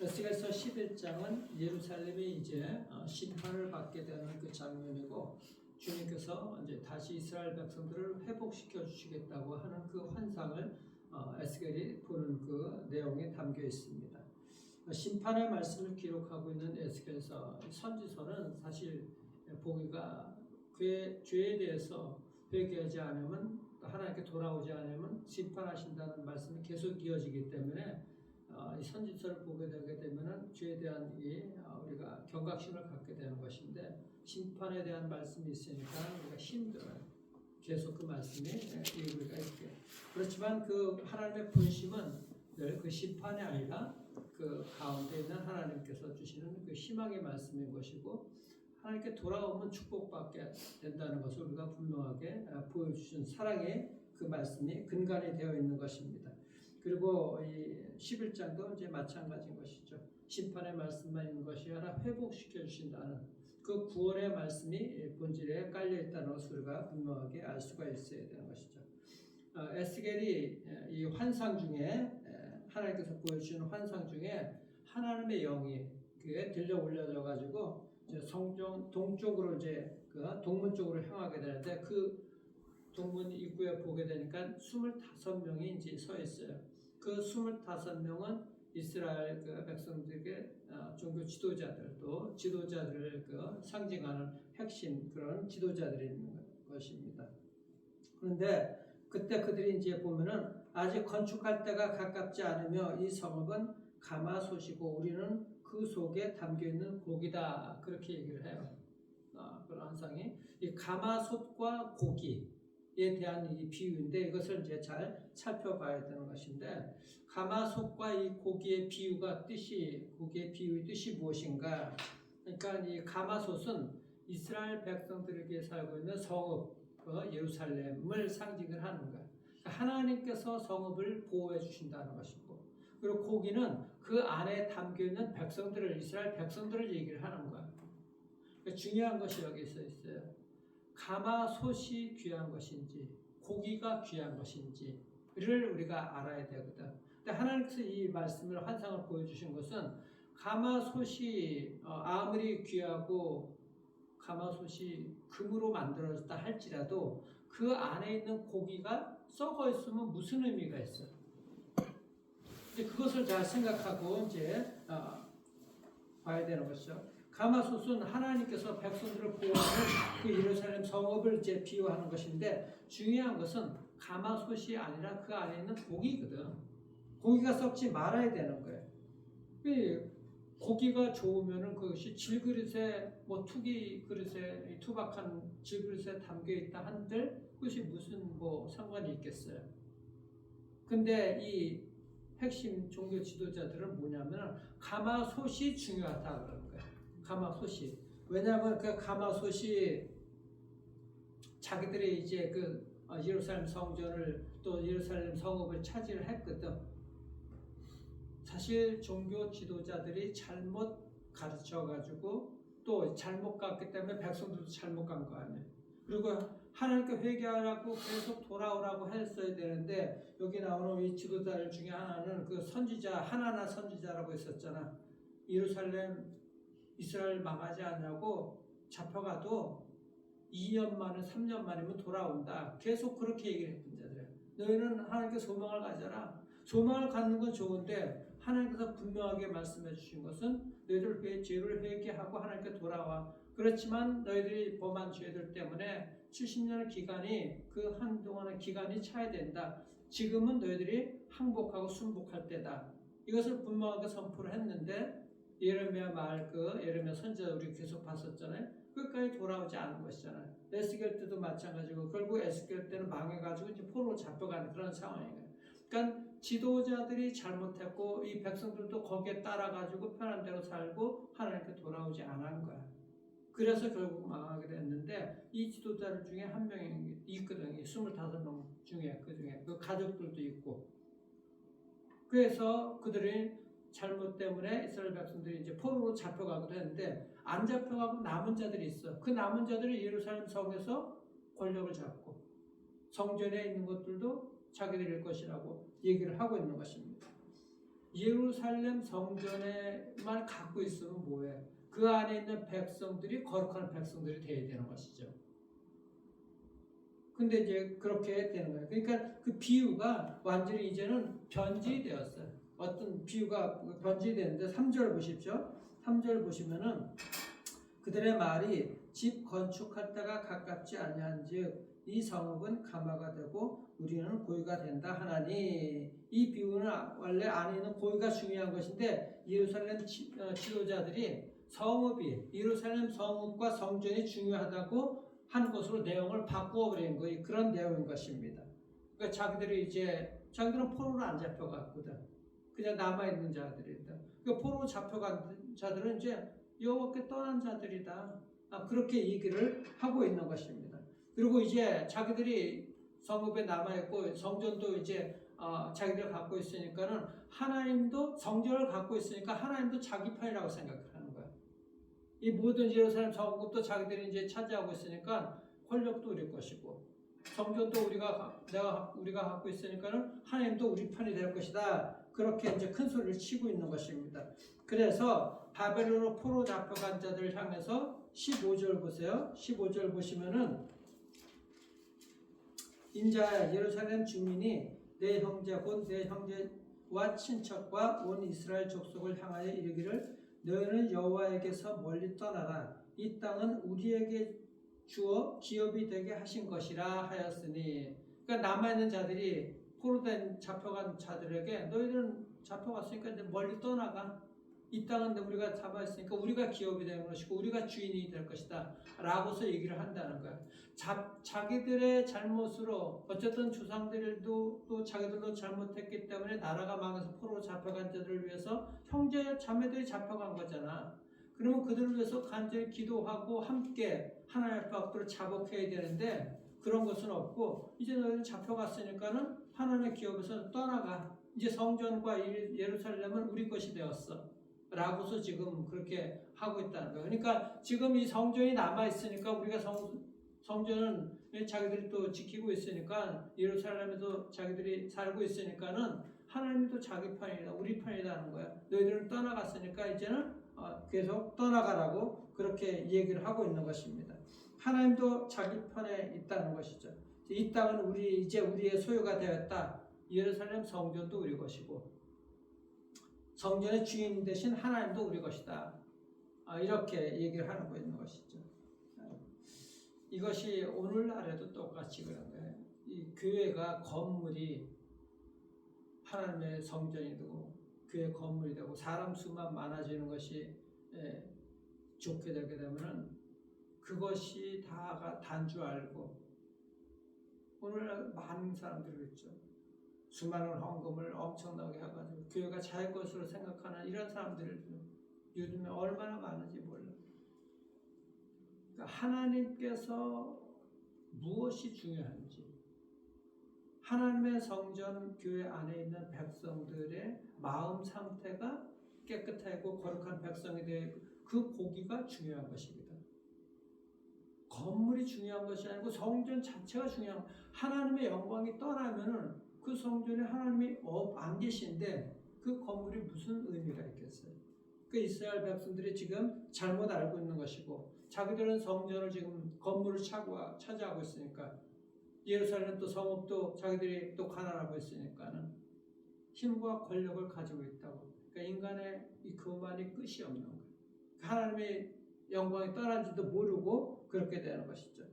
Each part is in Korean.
에스겔서 11장은 예루살렘이 이제 어, 심판을 받게 되는 그 장면이고 주님께서 이제 다시 이스라엘 백성들을 회복시켜 주시겠다고 하는 그 환상을 어, 에스겔이 보는 그 내용에 담겨 있습니다. 어, 심판의 말씀을 기록하고 있는 에스겔서 선지서는 사실 보기가 그의 죄에 대해서 회개하지 않으면 하나님께 돌아오지 않으면 심판하신다는 말씀이 계속 이어지기 때문에 어, 이 선지서를 보게 되게 되면은 죄에 대한 이 어, 우리가 경각심을 갖게 되는 것인데 심판에 대한 말씀이 있으니까 우리가 힘들어요. 계속 그 말씀이 예, 우리가 있게. 그렇지만 그 하나님의 분심은 늘 그 심판이 아니라 그 가운데 있는 하나님께서 주시는 그 희망의 말씀인 것이고 하나님께 돌아오면 축복받게 된다는 것을 우리가 분명하게 어, 보여주신 사랑의 그 말씀이 근간이 되어 있는 것입니다. 그리고 이 11장도 이제 마찬가지인 것이죠. 심판의 말씀만 있는 것이 아니라 회복시켜 주신다는 그 구원의 말씀이 본질에 깔려 있다는 것을 우리가 분명하게 알 수가 있어야 되는 것이죠. 어, 에스겔이 이 환상 중에 하나님께서 보여주시는 환상 중에 하나님의 영이 그에 들려 올려져 가지고 성전 동쪽으로 이제 그 동문 쪽으로 향하게 되는데 그 동문 입구에 보게 되니까 25명이 이제 서 있어요. 그 25명은 이스라엘 그 백성들에게 어, 종교 지도자들 또 지도자들을 그 상징하는 핵심 그런 지도자들이 있는 것입니다. 그런데 그때 그들이 이제 보면은 아직 건축할 때가 가깝지 않으며 이 성읍은 가마솥이고 우리는 그 속에 담겨 있는 고기다 그렇게 얘기를 해요. 어, 그런 환상이 이 가마솥과 고기 에 대한 이 비유인데 이것을 이제 잘 살펴봐야 되는 것인데 가마솥과 이 고기의 비유가 뜻이 고기의 비유의 뜻이 무엇인가? 그러니까 이 가마솥은 이스라엘 백성들에게 살고 있는 성읍 그 예루살렘을 상징을 하는 거야. 그러니까 하나님께서 성읍을 보호해 주신다는 것이고 그리고 고기는 그 안에 담겨 있는 백성들을 이스라엘 백성들을 얘기를 하는 거야. 그러니까 중요한 것이 여기서 있어요. 가마솥이 귀한 것인지 고기가 귀한 것인지를 우리가 알아야 되거든. 근데 하나님께서 이 말씀을 환상을 보여주신 것은 가마솥이 어, 아무리 귀하고 가마솥이 금으로 만들어졌다 할지라도 그 안에 있는 고기가 썩어 있으면 무슨 의미가 있어? 이제 그것을 잘 생각하고 이제 어, 봐야 되는 것이죠. 가마솥은 하나님께서 백성들을 보호하는 그 예루살렘 성읍을 이제 비유하는 것인데 중요한 것은 가마솥이 아니라 그 안에 있는 고기거든. 고기가 썩지 말아야 되는 거예요. 고기가 좋으면은 그것이 질그릇에 뭐 투기 그릇에 투박한 질그릇에 담겨 있다 한들 그것이 무슨 뭐 상관이 있겠어요. 근데 이 핵심 종교 지도자들은 뭐냐면 가마솥이 중요하다 그러는. 가마솥이 왜냐하면 그 가마솥이 자기들이 이제 그 어, 예루살렘 성전을 또 예루살렘 성읍을 차지를 했거든. 사실 종교 지도자들이 잘못 가르쳐 가지고 또 잘못 갔기 때문에 백성들도 잘못 간 거 아니에요. 그리고 하나님께 회개하라고 계속 돌아오라고 했어야 되는데 여기 나오는 이 지도자들 중에 하나는 그 선지자 하나나 선지자라고 했었잖아. 예루살렘 이스라엘 망하지 않냐고 잡혀가도 2년 만에 3년 만이면 돌아온다. 계속 그렇게 얘기를 했던 자들이야. 너희는 하나님께 소망을 가져라. 소망을 갖는 건 좋은데 하나님께서 분명하게 말씀해 주신 것은 너희들 회 죄를 회개하고 하나님께 돌아와. 그렇지만 너희들이 범한 죄들 때문에 70년의 기간이 그 한동안의 기간이 차야 된다. 지금은 너희들이 항복하고 순복할 때다. 이것을 분명하게 선포를 했는데 예레미야 말그 예레미야 선지자 우리 계속 봤었잖아요. 끝까지 돌아오지 않은 것이잖아요. 에스겔 때도 마찬가지고 결국 에스겔 때는 망해가지고 이제 포로로 잡혀가는 그런 상황이에요. 그러니까 지도자들이 잘못했고 이 백성들도 거기에 따라가지고 편한 대로 살고 하나님께 돌아오지 않은 거야. 그래서 결국 망하게 됐는데 이 지도자들 중에 한 명이 있거든요. 25명 중에 그 중에 그 가족들도 있고 그래서 그들이 잘못 때문에 이스라엘 백성들이 이제 포로로 잡혀가기도 했는데 안 잡혀가고 남은 자들이 있어. 그 남은 자들이 예루살렘 성에서 권력을 잡고 성전에 있는 것들도 자기들일 것이라고 얘기를 하고 있는 것입니다. 예루살렘 성전에만 갖고 있으면 뭐해? 그 안에 있는 백성들이 거룩한 백성들이 돼야 되는 것이죠. 근데 이제 그렇게 되는 거예요. 그러니까 그 비유가 완전히 이제는 변질되었어요. 어떤 비유가 변질되는데 3절 보십시오. 3절 보시면은 그들의 말이 집 건축할 때가 가깝지 아니한즉 이 성읍은 가마가 되고 우리는 고의가 된다 하나니 이 비유는 원래 안에 있는 고의가 중요한 것인데 예루살렘 지, 어, 지도자들이 성읍이 예루살렘 성읍과 성전이 중요하다고 한 것으로 내용을 바꾸어 버린 거예요. 그런 내용인 것입니다. 그러니까 자기들이 이제 자기들은 포로로 안 잡혀갔거든. 그냥 남아 있는 자들이다. 그 포로 잡혀간 자들은 이제 여호와께 떠난 자들이다. 아, 그렇게 얘기를 하고 있는 것입니다. 그리고 이제 자기들이 성읍에 남아 있고 성전도 이제 어, 자기들 갖고 있으니까는 하나님도 성전을 갖고 있으니까 하나님도 자기 편이라고 생각하는 거야. 이 모든 예루살렘 성읍도 자기들이 이제 차지하고 있으니까 권력도 우리 것이고 성전도 우리가 내가 우리가 갖고 있으니까는 하나님도 우리 편이 될 것이다. 그렇게 이제 큰 소리를 치고 있는 것입니다. 그래서 바벨론으로 포로 잡혀간 자들을 향해서 15절 보세요. 15절 보시면은 인자야 예루살렘 주민이 내 형제 곧 내 형제와 친척과 온 이스라엘 족속을 향하여 이르기를 너희는 여호와에게서 멀리 떠나라 이 땅은 우리에게 주어 기업이 되게 하신 것이라 하였으니 그러니까 남아 있는 자들이 포로된 잡혀간 자들에게 너희들은 잡혀갔으니까 이제 멀리 떠나가. 이 땅은 우리가 잡아있으니까 우리가 기업이 되는 것이고 우리가 주인이 될 것이다. 라고서 얘기를 한다는 거야. 자, 자기들의 잘못으로 어쨌든 조상들도 또 자기들도 잘못했기 때문에 나라가 망해서 포로 잡혀간 자들을 위해서 형제 자매들이 잡혀간 거잖아. 그러면 그들을 위해서 간절히 기도하고 함께 하나님 앞으로 자복해야 되는데 그런 것은 없고 이제 너희는 잡혀갔으니까는 하나님의 기업에서 떠나가 이제 성전과 예루살렘은 우리 것이 되었어 라고서 지금 그렇게 하고 있다는 거예요. 그러니까 지금 이 성전이 남아 있으니까 우리가 성, 성전은 자기들이 또 지키고 있으니까 예루살렘에도 자기들이 살고 있으니까는 하나님이 또 자기 편이다, 우리 편이라는 거야. 너희들은 떠나갔으니까 이제는 어, 계속 떠나가라고 그렇게 얘기를 하고 있는 것입니다. 하나님도 자기 편에 있다는 것이죠. 이 땅은 우리 이제 우리의 소유가 되었다. 예루살렘 성전도 우리 것이고 성전의 주인 대신 하나님도 우리 것이다. 아, 이렇게 얘기를 거 있는 것이죠. 이것이 오늘날에도 똑같이 그런 거예요. 이 교회가 건물이 하나님의 성전이 되고 교회 건물이 되고 사람 수만 많아지는 것이 예, 좋게 되게 되면은 그것이 다가 단 줄 알고 오늘날 많은 사람들이 있죠. 수많은 헌금을 엄청나게 해가지고 교회가 자기 것으로 생각하는 이런 사람들을 요즘에 얼마나 많은지 몰라. 그러니까 하나님께서 무엇이 중요한지, 하나님의 성전 교회 안에 있는 백성들의 마음 상태가 깨끗하고 거룩한 백성이 되고 그 고기가 중요한 것입니다. 건물이 중요한 것이 아니고 성전 자체가 중요한 하나님의 영광이 떠나면은 그 성전에 하나님이 안 계신데 그 건물이 무슨 의미가 있겠어요? 그 이스라엘 백성들이 지금 잘못 알고 있는 것이고 자기들은 성전을 지금 건물을 차고 차지하고 있으니까 예루살렘 또 성읍도 자기들이 또 가난하고 있으니까는 힘과 권력을 가지고 있다고. 그러니까 인간의 이 그만이 끝이 없는 거예요. 하나님의 영광이 떠난지도 모르고 그렇게 되는 것이죠.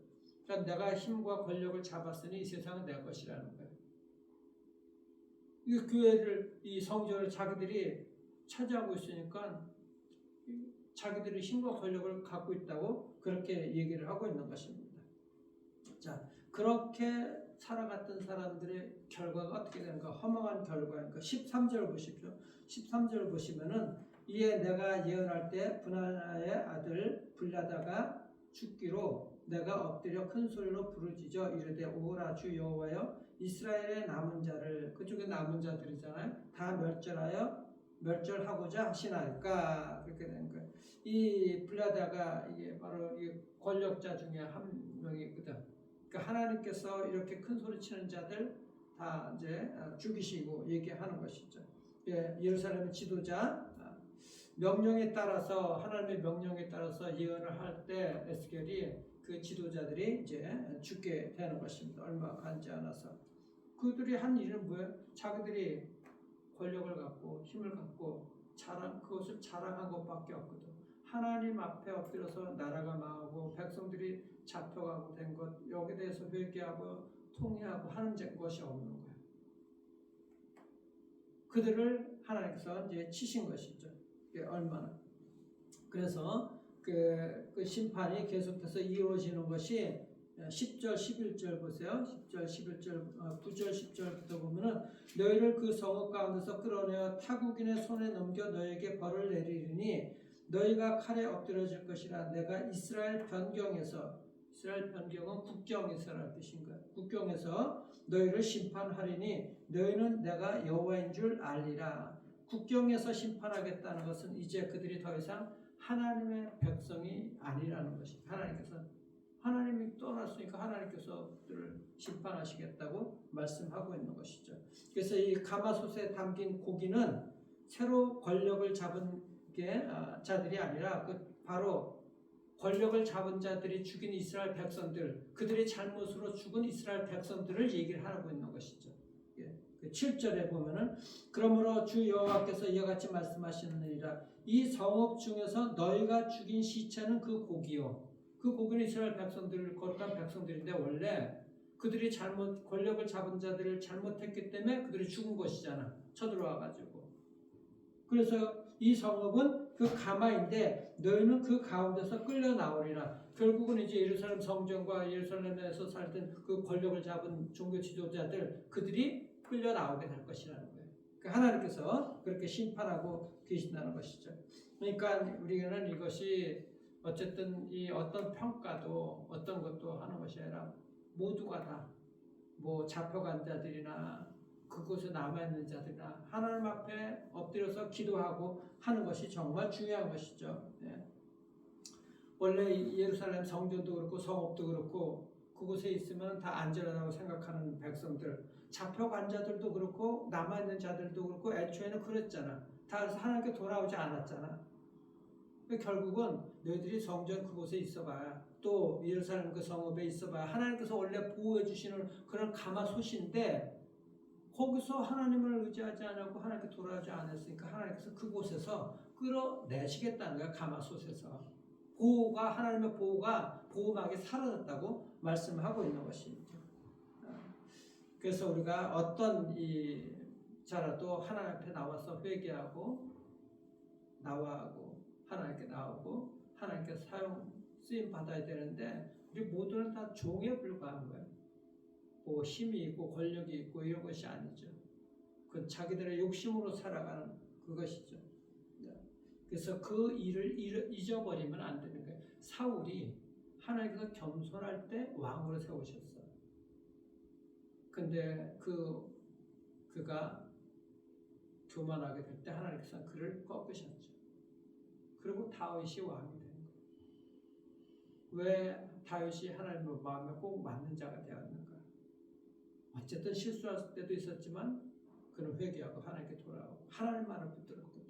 그러니까 내가 힘과 권력을 잡았으니 이 세상은 내 것이라는 거예요. 이 교회를 이 성전을 자기들이 차지하고 있으니까 자기들이 힘과 권력을 갖고 있다고 그렇게 얘기를 하고 있는 것입니다. 자, 그렇게 살아갔던 사람들의 결과가 어떻게 되는가? 허망한 결과니까 13절 보십시오. 13절 보시면은 이에 내가 예언할 때 분하나의 아들 불라다가 죽기로 내가 엎드려 큰 소리로 부르짖어 이르되 오라 주 여호와여 이스라엘의 남은 자를 그쪽에 남은 자들이잖아요. 다 멸절하여 멸절하고자 하시나이까 그렇게 되는 거예요. 이 블라다가 이게 바로 이 권력자 중에 한 명이거든. 그러니까 하나님께서 이렇게 큰 소리 치는 자들 다 이제 죽이시고 얘기하는 것이죠. 예, 예루살렘 지도자 아, 명령에 따라서 하나님의 명령에 따라서 예언을 할 때 에스겔이 그 지도자들이 이제 죽게 되는 것입니다. 얼마 간지 않아서 그들이 한 일은 뭐예요? 자기들이 권력을 갖고 힘을 갖고 자랑 그것을 자랑한 것밖에 없거든. 하나님 앞에 엎드려서 나라가 망하고 백성들이 잡혀가고 된 것 여기에 대해서 회개하고 통회하고 하는 것이 없는 거예요. 그들을 하나님께서 이제 치신 것이죠. 이게 얼마나. 그래서 그, 그 심판이 계속해서 이루어지는 것이 10절, 11절 보세요. 10절, 11절, 어, 9절, 10절부터 보면은 너희를 그 성읍 가운데서 끌어내어 타국인의 손에 넘겨 너에게 벌을 내리리니 너희가 칼에 엎드려질 것이라 내가 이스라엘 변경에서 이스라엘 변경은 국경에서라는 뜻인 거예요. 국경에서 너희를 심판하리니 너희는 내가 여호와인 줄 알리라. 국경에서 심판하겠다는 것은 이제 그들이 더 이상 하나님의 백성이 아니라는 것이 하나님께서 하나님이 떠났으니까 하나님께서 그들을 심판하시겠다고 말씀하고 있는 것이죠. 그래서 이 가마솥에 담긴 고기는 새로 권력을 잡은 게 아, 자들이 아니라 그 바로 권력을 잡은 자들이 죽인 이스라엘 백성들, 그들의 잘못으로 죽은 이스라엘 백성들을 얘기를 하고 있는 것이죠. 예. 그 7절에 보면은 그러므로 주 여호와께서 이와 같이 말씀하시느니라. 이 성읍 중에서 너희가 죽인 시체는 그 고기요. 그 고기는 이스라엘 백성들을 거룩한 백성들인데 원래 그들이 잘못 권력을 잡은 자들을 잘못했기 때문에 그들이 죽은 것이잖아. 쳐들어와 가지고. 그래서 이 성읍은 그 가마인데 너희는 그 가운데서 끌려 나오리라. 결국은 이제 예루살렘 성전과 예루살렘에서 살던 그 권력을 잡은 종교 지도자들 그들이 끌려 나오게 될 것이라는 거예요. 그러니까 하나님께서 그렇게 심판하고 계신다는 것이죠. 그러니까 우리는 이것이 어쨌든 이 어떤 평가도 어떤 것도 하는 것이 아니라 모두가 다 뭐 잡혀간 자들이나 그곳에 남아있는 자들이나 하나님 앞에 엎드려서 기도하고 하는 것이 정말 중요한 것이죠. 네. 원래 예루살렘 성전도 그렇고 성읍도 그렇고 그곳에 있으면 다 안전하다고 생각하는 백성들 잡혀간 자들도 그렇고 남아있는 자들도 그렇고 애초에는 그랬잖아. 다 하나님께 돌아오지 않았잖아. 결국은 너희들이 성전 그곳에 있어봐야 또 예루살렘 그 성읍에 있어봐야 하나님께서 원래 보호해 주시는 그런 가마솥인데 거기서 하나님을 의지하지 않고 하나님께 돌아오지 않았으니까 하나님께서 그곳에서 끌어내시겠다는 거야 가마솥에서 보호가 하나님의 보호가 보호막이 사라졌다고 말씀하고 있는 것입니다. 그래서 우리가 어떤 이 자라도 하나님 앞에 나와서 회개하고 나와하고 하나님께 나오고 하나님께 사용 쓰임 받아야 되는데 우리 모두는 다 종에 불과한 거예요. 뭐 힘이 있고 권력이 있고 이런 것이 아니죠. 그 자기들의 욕심으로 살아가는 그것이죠. 네. 그래서 그 일을 잊어버리면 안 되는 거예요. 사울이 하나님께서 겸손할 때 왕으로 세우셨어. 근데 그 그가 교만하게 될 때 하나님께서 그를 꺾으셨죠. 그리고 다윗이 왕이 된 거예요. 왜 다윗이 하나님의 마음에 꼭 맞는 자가 되었는가? 어쨌든 실수할 때도 있었지만 그는 회개하고 하나님께 돌아오고 하나님만을 붙들었거든.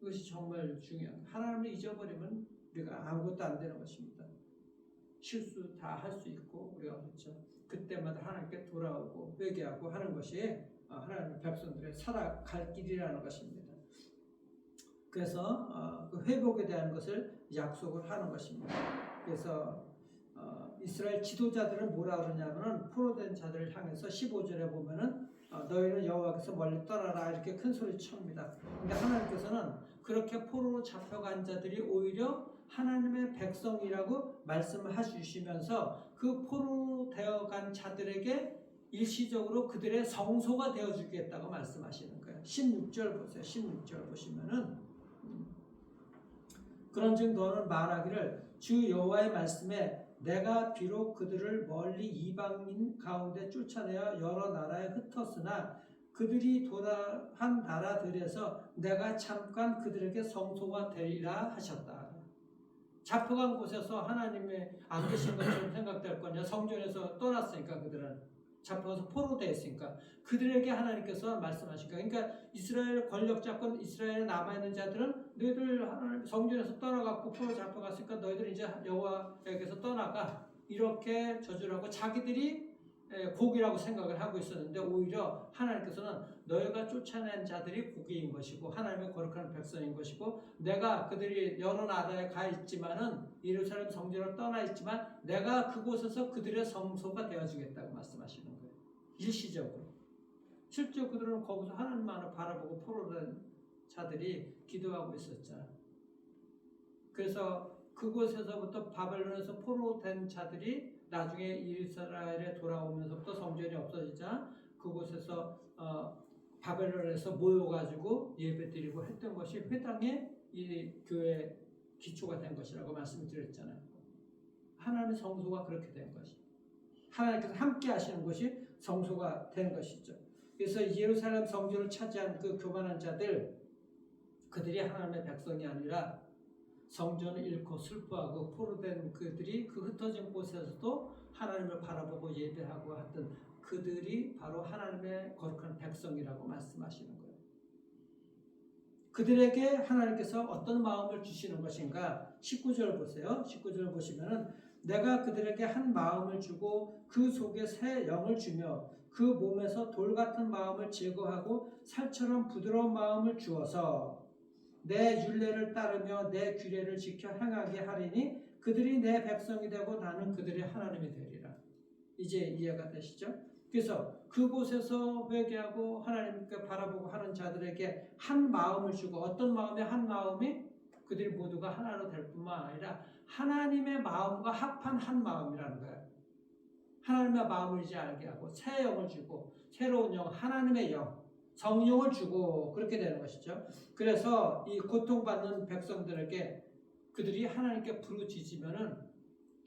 이것이 정말 중요한. 하나님을 잊어버리면 우리가 아무것도 안 되는 것입니다. 실수 다 할 수 있고 우리가 그렇죠. 그때마다 하나님께 돌아오고 회개하고 하는 것이 하나님의 백성들의 살아갈 길이라는 것입니다. 그래서 어, 그 회복에 대한 것을 약속을 하는 것입니다. 그래서 어, 이스라엘 지도자들은 뭐라 그러냐면은 포로된 자들을 향해서 15절에 보면은 어, 너희는 여호와께서 멀리 떠나라 이렇게 큰 소리 칩니다. 근데 하나님께서는 그렇게 포로로 잡혀간 자들이 오히려 하나님의 백성이라고 말씀을 해주시면서 그 포로 되어간 자들에게 일시적으로 그들의 성소가 되어 주겠다고 말씀하시는 거예요. 16절 보세요. 16절 보시면은 그런즉 너는 말하기를 주 여호와의 말씀에 내가 비록 그들을 멀리 이방인 가운데 쫓아내어 여러 나라에 흩었으나 그들이 도달한 나라들에서 내가 잠깐 그들에게 성소가 되리라 하셨다. 잡혀간 곳에서 하나님의 안 계신 것처럼 생각될 거냐? 성전에서 떠났으니까 그들은 잡혀서 포로되어 있으니까 그들에게 하나님께서 말씀하시니까 그러니까 이스라엘 권력 잡건 이스라엘에 남아 있는 자들은 너희들 하나님 성전에서 떠나갖고 포로 잡혀갔으니까 너희들 이제 여호와에게서 떠나가 이렇게 저주를 하고 자기들이 에, 곡이라고 생각을 하고 있었는데 오히려 하나님께서는 너희가 쫓아낸 자들이 곡인 것이고 하나님의 거룩한 백성인 것이고 내가 그들이 여러 나라에 가 있지만은 예루살렘 성전을 떠나 있지만 내가 그곳에서 그들의 성소가 되어주겠다고 말씀하시는 거예요. 일시적으로. 실제 그들은 거기서 하나님만을 바라보고 포로된 자들이 기도하고 있었잖아. 그래서 그곳에서부터 바벨론에서 포로된 자들이 나중에 이스라엘에 돌아오면서부터 성전이 없어지자 그곳에서 어, 바벨론에서 모여가지고 예배드리고 했던 것이 회당의 이 교회 기초가 된 것이라고 말씀드렸잖아요. 하나님의 성소가 그렇게 된 것이. 하나님께서 함께 하시는 것이 성소가 된 것이죠. 그래서 예루살렘 성전을 차지한 그 교만한 자들 그들이 하나님의 백성이 아니라 성전을 잃고 슬퍼하고 포로된 그들이 그 흩어진 곳에서도 하나님을 바라보고 예배하고 하던 그들이 바로 하나님의 거룩한 백성이라고 말씀하시는 거예요. 그들에게 하나님께서 어떤 마음을 주시는 것인가? 19절 보세요. 19절 보시면은 내가 그들에게 한 마음을 주고 그 속에 새 영을 주며 그 몸에서 돌 같은 마음을 제거하고 살처럼 부드러운 마음을 주어서 내 율례를 따르며 내 규례를 지켜 행하게 하리니 그들이 내 백성이 되고 나는 그들의 하나님이 되리라. 이제 이해가 되시죠? 그래서 그곳에서 회개하고 하나님께 바라보고 하는 자들에게 한 마음을 주고 어떤 마음에 한 마음이 그들이 모두가 하나로 될 뿐만 아니라 하나님의 마음과 합한 한 마음이라는 거예요. 하나님의 마음을 이제 알게 하고 새 영을 주고 새로운 영, 하나님의 영, 성령을 주고 그렇게 되는 것이죠. 그래서 이 고통받는 백성들에게 그들이 하나님께 부르짖으면은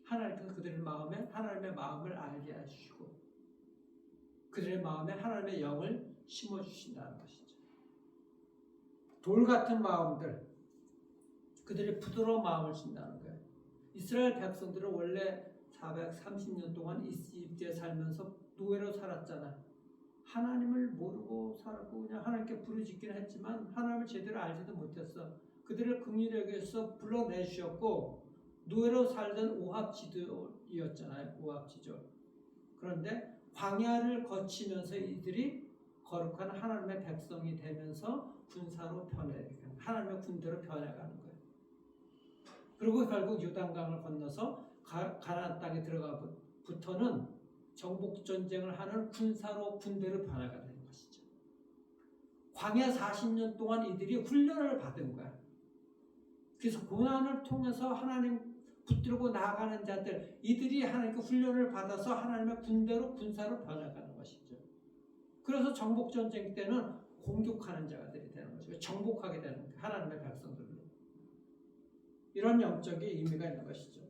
하나님께서 그들의 마음에 하나님의 마음을 알게 해주시고 그들의 마음에 하나님의 영을 심어 주신다는 것이죠. 돌 같은 마음들 그들의 부드러운 마음을 준다는 거예요. 이스라엘 백성들은 원래 430년 동안 이집트에 살면서 노예로 살았잖아. 하나님을 모르고 살고 그냥 하나님께 부르짖기는 했지만 하나님을 제대로 알지도 못했어. 그들을 긍휼에게서 불러내주셨고 노예로 살던 오합지도였잖아요. 오합지죠. 그런데 광야를 거치면서 이들이 거룩한 하나님의 백성이 되면서 군사로 변해 하나님의 군대로 변해가는 거예요. 그리고 결국 요단강을 건너서 가, 가나안 땅에 들어가부터는 정복 전쟁을 하는 군사로 군대로 변화가 되는 것이죠. 광야 40년 동안 이들이 훈련을 받은 거야. 그래서 고난을 통해서 하나님 붙들고 나아가는 자들 이들이 하나님께 훈련을 받아서 하나님의 군대로 군사로 변화가는 것이죠. 그래서 정복 전쟁 때는 공격하는 자들이 되는 것이고 정복하게 되는. 하나님의 백성들로 이런 영적인 의미가 있는 것이죠.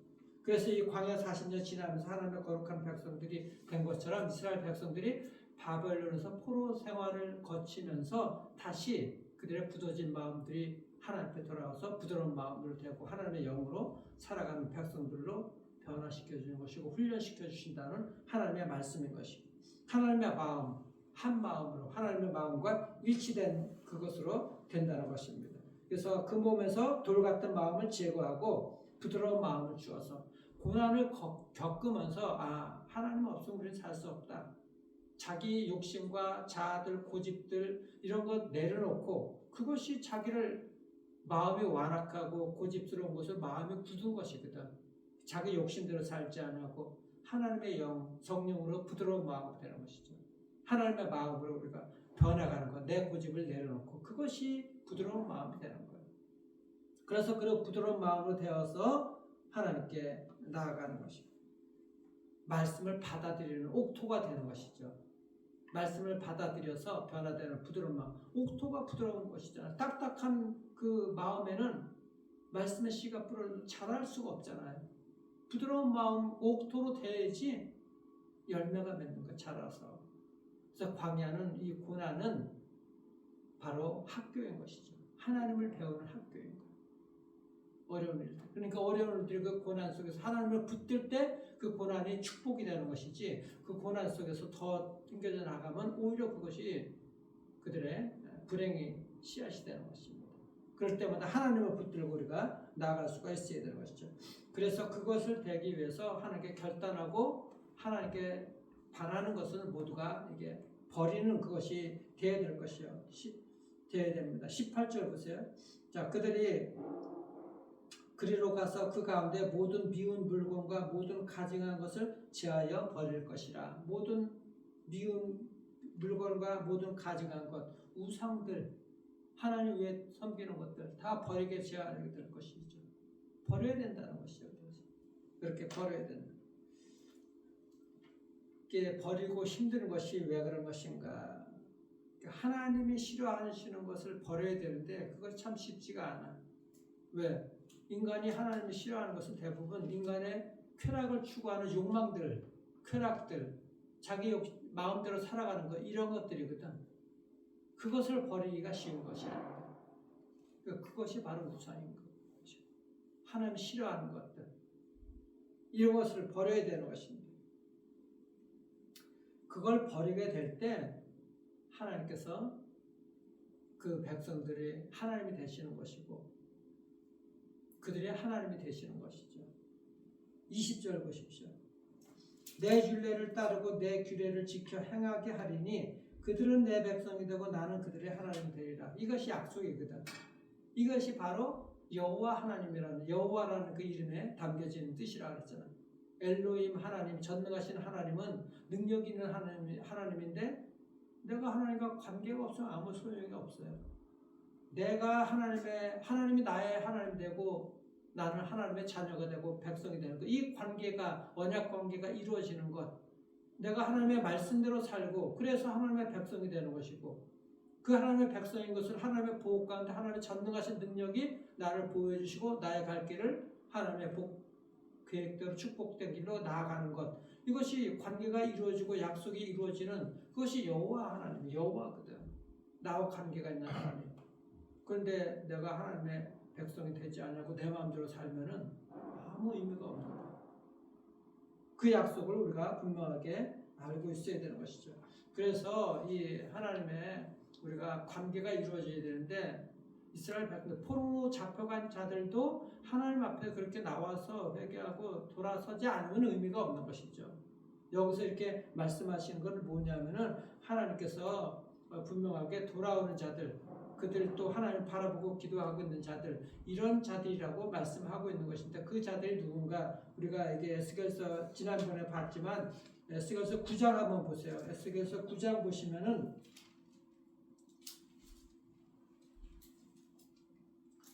그래서 이 광야 40년 지나면서 하나님의 거룩한 백성들이 된 것처럼 이스라엘 백성들이 바벨론에서 포로 생활을 거치면서 다시 그들의 굳어진 마음들이 하나님 앞에 돌아와서 부드러운 마음으로 되고 하나님의 영으로 살아가는 백성들로 변화시켜 주는 것이고 훈련시켜 주신다는 하나님의 말씀인 것이고 하나님의 마음 한 마음으로 하나님의 마음과 일치된 그것으로 된다는 것입니다. 그래서 그 몸에서 돌 같은 마음을 제거하고 부드러운 마음을 주어서 고난을 겪으면서 아 하나님 없으면 우리는 살 수 없다. 자기 욕심과 자아들 고집들 이런 것 내려놓고 그것이 자기를 마음이 완악하고 고집스러운 것을 마음이 굳은 것이거든. 자기 욕심대로 살지 않고 하나님의 영, 성령으로 부드러운 마음으로 되는 것이죠. 하나님의 마음으로 우리가 변해가는 것, 내 고집을 내려놓고 그것이 부드러운 마음이 되는 거예요. 그래서 그 부드러운 마음으로 되어서 하나님께 나아가는 것입니다. 말씀을 받아들이는 옥토가 되는 것이죠. 말씀을 받아들여서 변화되는 부드러운 마음. 옥토가 부드러운 것이잖아요. 딱딱한 그 마음에는 말씀의 씨가 뿌려도 자랄 수가 없잖아요. 부드러운 마음 옥토로 돼야지 열매가 맺는 거 자라서. 그래서 광야는 이 고난은 바로 학교인 것이죠. 하나님을 배우는 학교인 거예요. 일들. 그러니까 어려운 일들 그 고난 속에서 하나님을 붙들 때 그 고난이 축복이 되는 것이지 그 고난 속에서 더 튕겨져 나가면 오히려 그것이 그들의 불행이 씨앗이 되는 것입니다. 그럴 때마다 하나님을 붙들고 우리가 나아갈 수가 있어야 되는 것이죠. 그래서 그것을 되기 위해서 하나님께 결단하고 하나님께 바라는 것은 모두가 이게 버리는 그것이 되어야 될 것이요. 시, 되어야 됩니다. 18절 보세요. 자, 그들이 그리로 가서 그 가운데 모든 미운 물건과 모든 가증한 것을 제하여 버릴 것이라. 모든 미운 물건과 모든 가증한 것, 우상들, 하나님 외에 섬기는 것들 다 버리게 제하게 될 것이죠. 버려야 된다는 것이죠. 그렇게 버려야 된다. 이게 버리고 힘든 것이 왜 그런 것인가? 하나님이 싫어하시는 것을 버려야 되는데 그것 참 쉽지가 않아. 왜? 인간이 하나님이 싫어하는 것은 대부분 인간의 쾌락을 추구하는 욕망들, 쾌락들, 자기 욕, 마음대로 살아가는 것 이런 것들이거든. 그것을 버리기가 쉬운 것이 아니다. 그것이 바로 우상인 거죠. 하나님 싫어하는 것들 이런 것을 버려야 되는 것입니다. 그걸 버리게 될 때 하나님께서 그 백성들이 하나님이 되시는 것이고 그들이 하나님이 되시는 것이죠. 20절 보십시오. 내 율례를 따르고 내 규례를 지켜 행하게 하리니 그들은 내 백성이 되고 나는 그들의 하나님이 되리라. 이것이 약속이거든. 이것이 바로 여호와 하나님이라는 여호와라는 그 이름에 담겨진 뜻이라 그랬잖아. 엘로임 하나님, 전능하신 하나님은 능력 있는 하나님, 하나님인데 내가 하나님과 관계가 없으면 아무 소용이 없어요. 내가 하나님의 하나님이 나의 하나님 되고 나는 하나님의 자녀가 되고 백성이 되는 것. 이 관계가 언약 관계가 이루어지는 것. 내가 하나님의 말씀대로 살고 그래서 하나님의 백성이 되는 것이고 그 하나님의 백성인 것을 하나님의 보호 가운데 하나님의 전능하신 능력이 나를 보호해 주시고 나의 갈 길을 하나님의 복 계획대로 축복된 길로 나아가는 것. 이것이 관계가 이루어지고 약속이 이루어지는 그것이 여호와 하나님, 여호와거든. 나와 관계가 있는 하나님. 그런데 내가 하나님의 백성이 되지 않냐고 내 마음대로 살면은 아무 의미가 없는 거야. 그 약속을 우리가 분명하게 알고 있어야 되는 것이죠. 그래서 이 하나님의 우리가 관계가 이루어져야 되는데 이스라엘 백성들 포로로 잡혀간 자들도 하나님 앞에 그렇게 나와서 회개하고 돌아서지 않으면 의미가 없는 것이죠. 여기서 이렇게 말씀하시는 건 뭐냐면은 하나님께서 분명하게 돌아오는 자들, 그들 또 하나님 바라보고 기도하고 있는 자들 이런 자들이라고 말씀하고 있는 것인데 그 자들이 누군가 우리가 이게 에스겔서 지난번에 봤지만 에스겔서 9장 한번 보세요. 에스겔서 9장 보시면은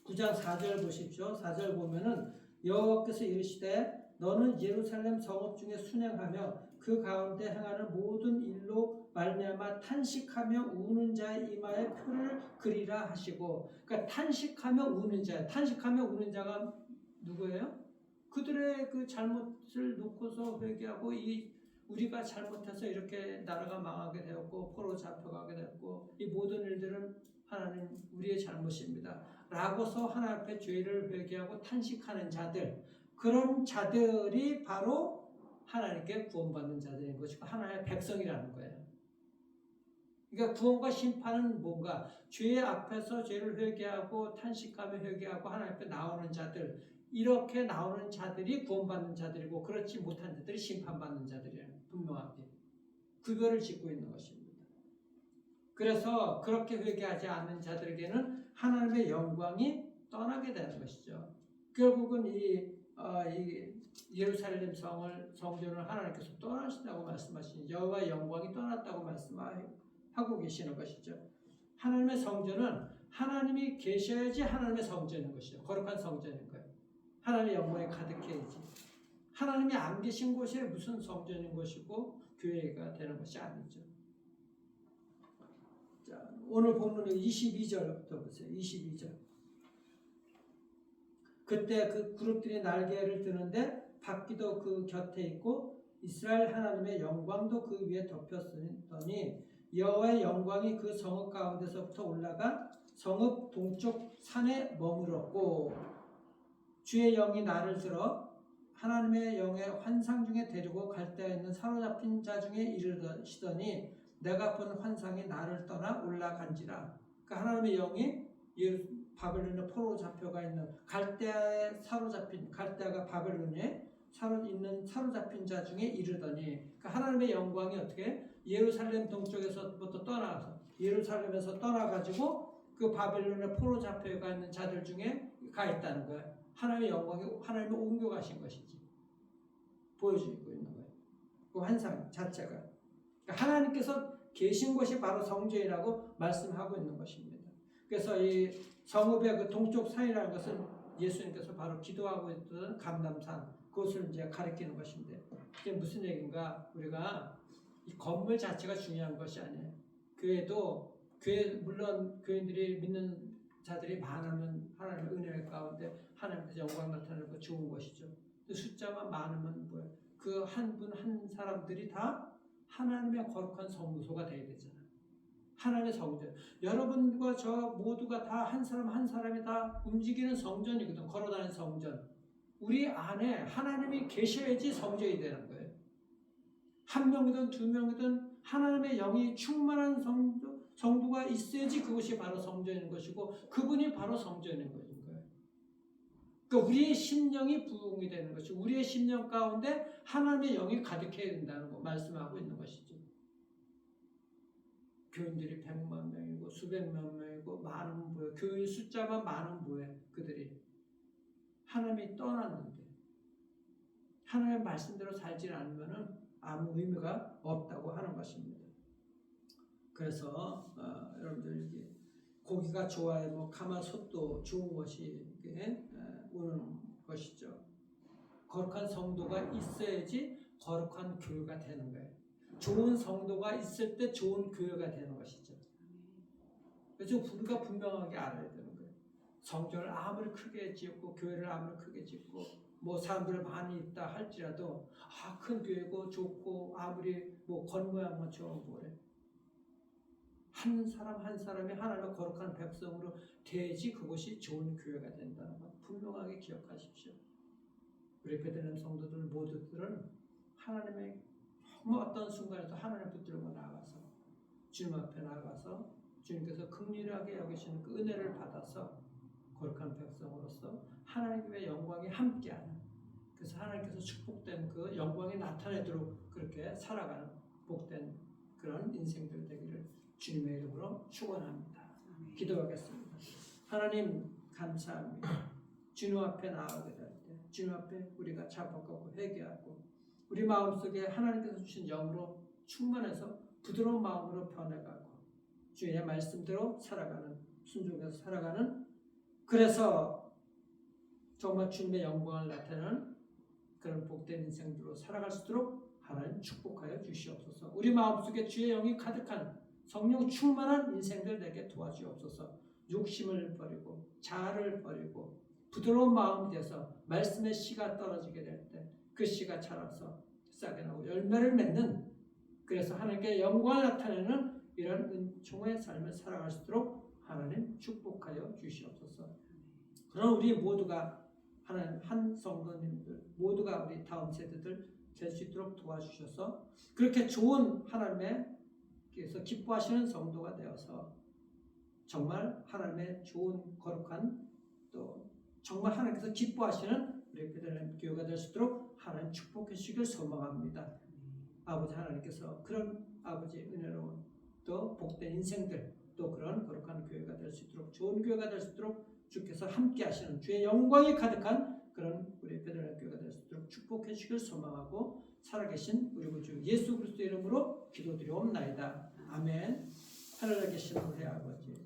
9장 4절 보십시오. 4절 보면은 여호와께서 이르시되 너는 예루살렘 성읍 중에 순행하며 그 가운데 행하는 모든 일로 말미암아 탄식하며 우는 자의 이마에 표를 그리라 하시고 그러니까 탄식하며 우는 자 탄식하며 우는 자가 누구예요? 그들의 그 잘못을 놓고서 회개하고 이 우리가 잘못해서 이렇게 나라가 망하게 되었고 포로 잡혀가게 되었고 이 모든 일들은 하나님 우리의 잘못입니다. 라고서 하나님 앞에 죄를 회개하고 탄식하는 자들 그런 자들이 바로 하나님께 구원받는 자들인 것이고 하나님의 백성이라는 거예요. 그러니까 구원과 심판은 뭔가 죄 앞에서 죄를 회개하고 탄식하며 회개하고 하나님 앞에 나오는 자들 이렇게 나오는 자들이 구원받는 자들이고 그렇지 못한 자들이 심판받는 자들이에요. 분명하게 구별을 짓고 있는 것입니다. 그래서 그렇게 회개하지 않는 자들에게는 하나님의 영광이 떠나게 되는 것이죠. 결국은 이, 어, 이 예루살렘 성을 성전을 하나님께서 떠나신다고 말씀하신 여호와 영광이 떠났다고 말씀하 고 계시는 것이죠. 하나님의 성전은 하나님이 계셔야지 하나님의 성전인 것이죠. 거룩한 성전인 거예요. 하나님의 영광이 가득해야지. 하나님이 안 계신 곳에 무슨 성전인 것이고 교회가 되는 것이 아니죠. 자, 오늘 본문 22절부터 보세요. 22절. 그때 그 그룹들이 날개를 드는데 바퀴도 그 곁에 있고 이스라엘 하나님의 영광도 그 위에 덮였으니 여호와의 영광이 그 성읍 가운데서부터 올라가 성읍 동쪽 산에 머물었고 주의 영이 나를 들어 하나님의 영의 환상 중에 데리고 갈 때에 있는 사로잡힌 자 중에 이르시더니 내가 본 환상이 나를 떠나 올라간지라. 그러니까 하나님의 영이 바벨론의 포로 잡혀가 있는 갈대아에 사로잡힌 갈대아가 바벨론에 사로 있는 사로잡힌 자 중에 이르더니 그러니까 하나님의 영광이 어떻게 예루살렘 동쪽에서부터 떠나서 예루살렘에서 떠나가지고 그 바벨론의 포로 잡혀가 있는 자들 중에 가 있다는 거예요. 하나님의 영광이 하나님을 옮겨가신 것이지 보여주고 있는 거예요. 그 환상 자체가 그러니까 하나님께서 계신 곳이 바로 성전이라고 말씀하고 있는 것입니다. 그래서 이 성읍의 그 동쪽 산이라는 것은 예수님께서 바로 기도하고 있던 감남산 그것을 이제 가리키는 것인데 이게 무슨 얘기인가 우리가 이 건물 자체가 중요한 것이 아니에요. 교회도 교회 물론 교인들이 믿는 자들이 많으면 하나님의 은혜 가운데 하나님께서 영광 나타내는 거 좋은 것이죠. 또 숫자만 많으면 뭐예요? 그 한 분 한 사람들이 다 하나님의 거룩한 성소가 되어야 되잖아요. 하나님의 성전. 여러분과 저 모두가 다 한 사람 한 사람이 다 움직이는 성전이거든. 걸어다니는 성전. 우리 안에 하나님이 계셔야지 성전이 되는. 한 명이든 두 명이든 하나님의 영이 충만한 성도, 성도가 있어야지 그것이 바로 성전인 것이고 그분이 바로 성전인 것인 거예요. 그러니까 우리의 심령이 부흥이 되는 것이 우리의 심령 가운데 하나님의 영이 가득해야 된다는 거 말씀하고 있는 것이죠. 교인들이 백만 명이고 수백만 명이고 많은 뭐예요. 교인 숫자만 많은 뭐예요. 그들이 하나님이 떠났는데 하나님의 말씀대로 살지 않으면은 아무 의미가 없다고 하는 것입니다. 그래서 어, 여러분들 이게 고기가 좋아요, 뭐 가마솥도 좋은 것이 이게 어, 오는 것이죠. 거룩한 성도가 있어야지 거룩한 교회가 되는 거예요. 좋은 성도가 있을 때 좋은 교회가 되는 것이죠. 그래서 우리가 분명하게 알아야 되는 거예요. 성전을 아무리 크게 짓고 교회를 아무리 크게 짓고 뭐 사람들 많이 있다 할지라도 아 큰 교회고 좋고 아무리 뭐 겉모양만 좋은 뭐래 한 사람 한 사람이 하나님의 거룩한 백성으로 돼야지 그것이 좋은 교회가 된다는 것 분명하게 기억하십시오. 우리 베들레헴 성도들 모두들은 하나님의 뭐 어떤 순간에도 하나님 붙들고 나가서 주님 앞에 나가서 주님께서 극률하게 여기시는 그 은혜를 받아서 거룩한 백성으로서 하나님의 영광이 함께하는 그래서 하나님께서 축복된 그 영광이 나타내도록 그렇게 살아가는 복된 그런 인생들 되기를 주님의 이름으로 축원합니다. 기도하겠습니다. 하나님 감사합니다. 주님 앞에 나아가게 될 때, 주님 앞에 우리가 자복하고 회개하고 우리 마음속에 하나님께서 주신 영으로 충만해서 부드러운 마음으로 변해가고 주의 말씀대로 살아가는 순종해서 살아가는 그래서 정말 주님의 영광을 나타내는 그런 복된 인생들로 살아갈 수 있도록 하나님 축복하여 주시옵소서. 우리 마음속에 주의 영이 가득한 성령 충만한 인생들 되게 도와주옵소서. 욕심을 버리고 자아를 버리고 부드러운 마음이 돼서 말씀의 씨가 떨어지게 될 때 그 씨가 자라서 싹이 나고 열매를 맺는 그래서 하나님께 영광을 나타내는 이런 은총의 삶을 살아갈 수 있도록 하나님 축복하여 주시옵소서. 그럼 우리 모두가 하나님 한 성도님들 모두가 우리 다음 세대들 될 수 있도록 도와주셔서 그렇게 좋은 하나님의 께서 기뻐하시는 성도가 되어서 정말 하나님의 좋은 거룩한 또 정말 하나님께서 기뻐하시는 우리 베들레헴 교회가 될 수 있도록 하나님 축복해 주시길 소망합니다. 아버지 하나님께서 그런 아버지 은혜로운 또 복된 인생들 또 그런 거룩한 교회가 될 수 있도록 좋은 교회가 될 수 있도록 주께서 함께 하시는 주의 영광이 가득한 그런 우리 베들레헴 교회가 될 수 있도록 축복해 주시길 소망하고 살아계신 우리 구주 예수 그리스도 이름으로 기도드리옵나이다. 아멘. 하늘에 계신 우리 아버지